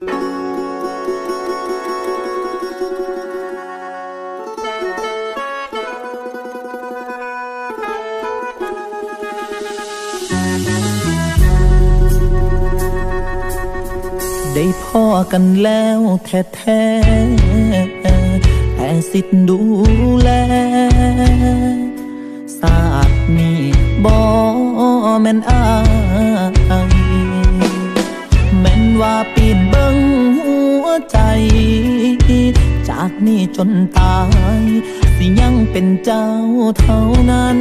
ได้พ่อกันแล้วแท้แท้แต่สิทธิ์ดูแลศาสตร์นี้บ่แม่นอาย นี้จนตาย สิยังเป็นเจ้าเท่านั้น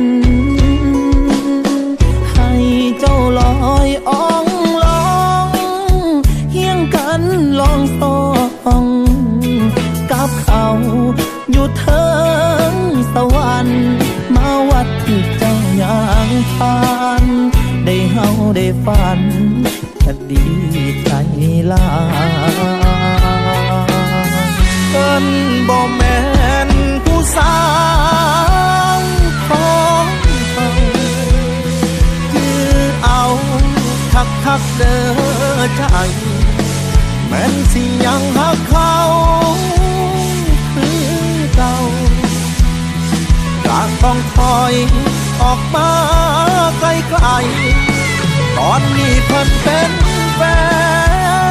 ให้เจ้าลอยอ่องลองเฮียงกันลองสองกับเขาอยู่เทิงสวรรค์มาวัดที่เจ้าอย่างผ่านได้เฮาได้ฝันก็ดีใจลา คักเด้อใจ แม่นสิยังหักเขาคือเก่าก็ต้องถอยออกมาไกลๆตอนนี้เพิ่นเป็นแฟ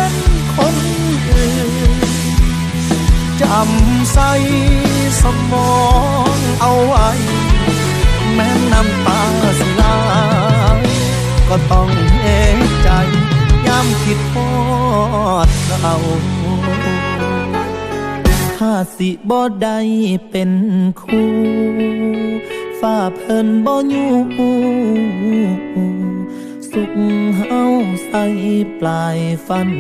นคนอื่นจำใส่สมอง ดเขาถ้าสิบ่ได้เป็นคู่ฝ้าเพิ่นบ่อยู่สุขเฮาใส่ปลายฟัน